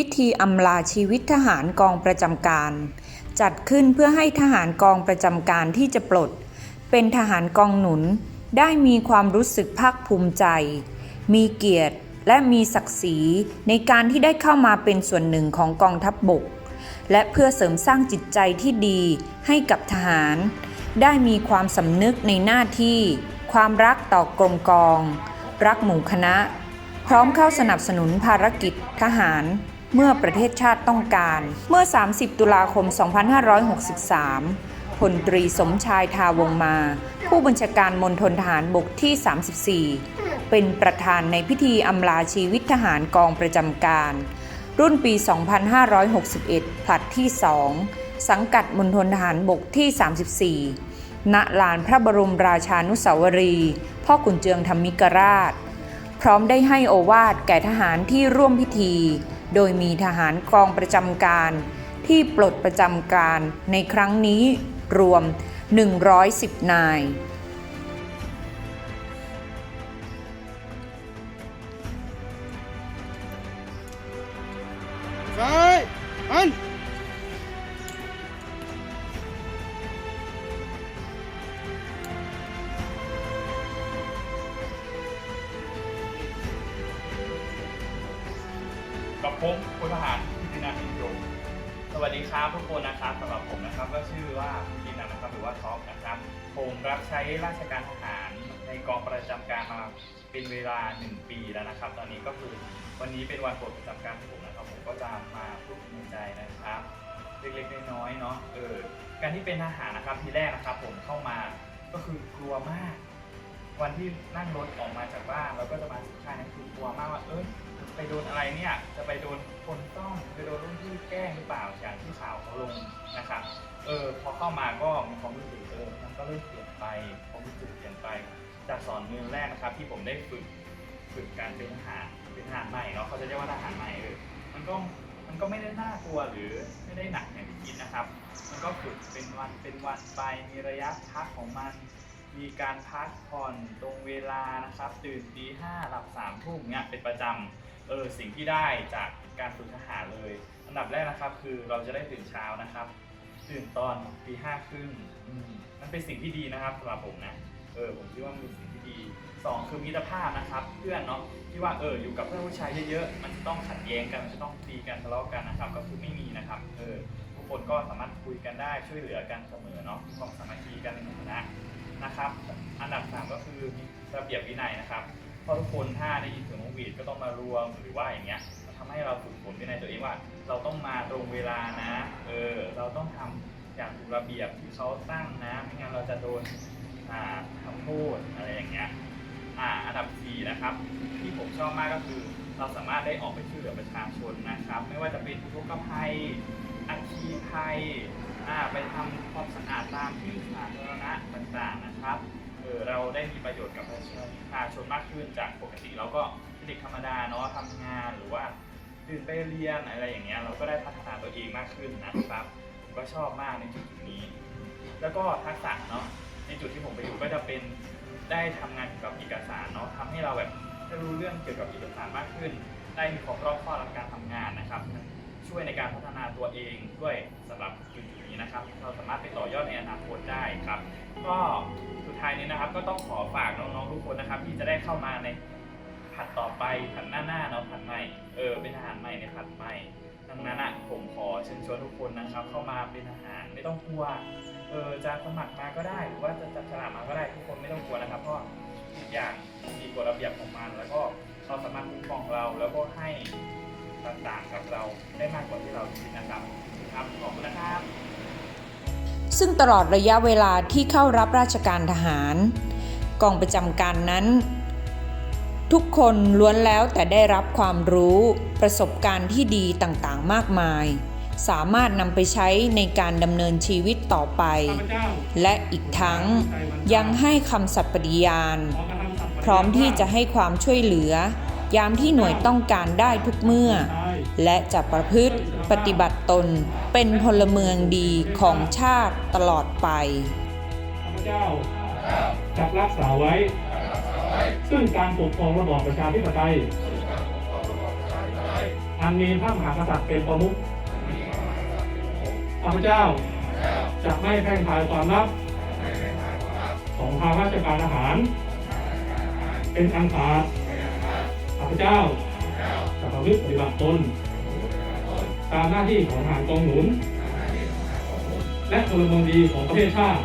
พิธีอำลาชีวิตทหารกองประจำการ จัดขึ้นเพื่อให้ทหารกองประจำการที่จะปลด เป็นทหารกองหนุนได้มีความรู้สึกภาคภูมิใจ มีเกียรติและมีศักดิ์ศรีในการที่ได้เข้ามาเป็นส่วนหนึ่งของกองทัพบบก และเพื่อเสริมสร้างจิตใจที่ดีให้กับทหาร ได้มีความสำนึกในหน้าที่ ความรักต่อกรมกอง รักหมู่คณะ พร้อมเข้าสนับสนุนภารกิจทหาร เมื่อประเทศชาติต้องการ เมื่อ 30 ตุลาคม 2563 พลตรีสมชายทาวงมา ผู้บัญชาการมณฑลทหารบกที่ 34 เป็นประธานในพิธีอำลาชีวิตทหารกองประจำการ รุ่นปี 2561 ผลัดที่ 2 สังกัดมณฑลทหารบกที่ 34 ณ ลานพระบรมราชานุสาวรีย์พ่อขุนเจืองธรรมิกราช พร้อมได้ให้โอวาทแก่ทหารที่ร่วมพิธี โดยมีทหารกองประจำการ ที่ปลดประจำการในครั้งนี้รวม 110 นาย ซ้ายอัน กับผมพลทหารพิธินันท์อินโยสวัสดีครับทุกคนนะครับสำหรับผมนะครับ ก็ชื่อว่าพิธินันท์นะครับหรือว่าท็อปนะครับผมรับใช้ราชการทหารในกองประจำการมาเป็นเวลา 1 ปีแล้วนะครับ ตอนนี้ก็คือวันนี้เป็นวันปลดประจำการของผมนะครับ ผมก็จะมาพูดในใจนะครับเล็กๆน้อยๆเนาะเออการที่เป็นทหารนะครับทีแรกนะครับ ผมเข้ามาก็คือกลัวมาก วันที่นั่งรถออกมาจากบ้านแล้วก็จะมาถึงค่ายนั้นคือกลัวมากว่าเอ้ยไปโดนอะไรเนี่ย จะไปโดนคนต้องไปโดนรุ่นพี่แกล้งหรือเปล่าอย่างที่ข่าวเขาลงนะครับเออพอเข้ามาก็มีความรู้สึกเออมันก็เริ่มเปลี่ยนไปความรู้สึกเปลี่ยนไป จากสอนมือแรกนะครับ ที่ผมได้ฝึกฝึกการเป็นทหารเป็นทหารใหม่เนาะเขาจะเรียกว่าทหารใหม่เออมันก็มันก็ไม่ได้น่ากลัวหรือไม่ได้หนักอย่างที่คิดนะครับ มันก็ฝึกเป็นวันเป็นวันไปมีระยะพักของมัน มีการพักผ่อนตรงเวลานะครับ ตื่นตีห้าหลับสามทุ่มเนี่ยเป็นประจำเออสิ่งที่ได้จากการฝึกทหารเลย อันดับแรกนะครับ คือเราจะได้ตื่นเช้านะครับ ตื่นตอนตีห้าครึ่งอืมมันเป็นสิ่งที่ดีนะครับสำหรับผมนะเออผมคิดว่ามันเป็นสิ่งที่ดีสองคือมิตรภาพนะครับ เพื่อนเนาะที่ว่าเอออยู่กับเพื่อนผู้ชายเยอะๆมันจะต้องขัดแย้งกันมันจะต้องตีกันทะเลาะกันนะครับ ก็คือไม่มีนะครับเออทุกคนก็สามารถคุยกันได้ช่วยเหลือกันเสมอเนาะความสามัคคีกันในหมู่คณะ นะครับ อันดับ 3 ก็คือระเบียบวินัยนะครับเพราะทุกคนถ้าได้ยินเสียงนกหวีดก็ต้องมารวมหรือว่าอย่างเงี้ยมันทำให้เราฝึกฝนวินัยตัวเองว่า เราต้องมาตรงเวลานะเออเราต้องทำอย่างถูกระเบียบที่เขาตั้งนะไม่งั้นเราจะโดนอ่าทำโทษอะไรอย่างเงี้ยอ่าอันดับ 4 นะครับ ที่ผมชอบมากก็คือ เราสามารถได้ออกไปช่วยเหลือประชาชนนะครับ ไม่ว่าจะเป็นอุทกภัยอัคคีภัย อ่าไปทำความสะอาดตามที่สาธารณะต่างๆนะครับเออเราได้มีประโยชน์กับประชาชนมากขึ้นจากปกติเราก็เป็นเด็กธรรมดาเนาะทำงานหรือว่าตื่นไปเรียนอะไรอย่างเงี้ยเราก็ได้พัฒนาตัวเองมากขึ้นนะครับผมก็ชอบมากในจุดนี้ แล้วก็ทักษะเนาะในจุดที่ผมไปอยู่ก็จะเป็นได้ทำงานเกี่ยวกับเอกสารเนาะทำให้เราแบบได้รู้เรื่องเกี่ยวกับเอกสารมากขึ้น ได้มีความรอบคอบในการทำงานนะครับ ช่วยในการพัฒนาตัวเองด้วยสำหรับจุดนี้นะครับ เราสามารถไปต่อยอดในอนาคตได้ครับ ก็สุดท้ายนี้นะครับ ก็ต้องขอฝากน้องๆทุกคนนะครับ ที่จะได้เข้ามาในผัดต่อไปผัดหน้าๆเนาะผัดใหม่เออเป็นทหารใหม่ในผัดใหม่ดังนั้นอะผมขอเชิญชวนทุกคนนะครับ เข้ามาเป็นทหารไม่ต้องกลัวเออจะสมัครมาก็ได้หรือว่าจะจับฉลากมาก็ ต่างๆกับเราได้มากกว่าที่เราคิดนะครับครับขอบคุณนะครับซึ่งตลอดระยะเวลาที่เข้ารับราชการทหาร กองประจำการนั้น ทุกคนล้วนแล้วแต่ได้รับความรู้ประสบการณ์ที่ดีต่างๆ มากมาย สามารถนำไปใช้ในการดำเนินชีวิตต่อไปข้าพเจ้าและอีกทั้งยังให้คำสัตย์ปฏิญาณขอกระทำสัตย์ปฏิญาณ พร้อมที่จะให้ความช่วยเหลือ ยามที่หน่วยต้องการได้ทุกเมื่อ และจะประพฤติปฏิบัติตนเป็นพลเมืองดีของชาติตลอดไปข้าพเจ้าจะรักษาไว้ ซึ่งการปกครองระบอบประชาธิปไตย อันมีพระมหากษัตริย์เป็นประมุขข้าพเจ้าจะไม่แพร่งพายความลับ ของทางราชการทหาร เป็นอันขาดข้าพเจ้า จะประพฤติปฏิบัติตนตามหน้าที่ของทหารกองหนุน และพลเมืองดีของประเทศชาติ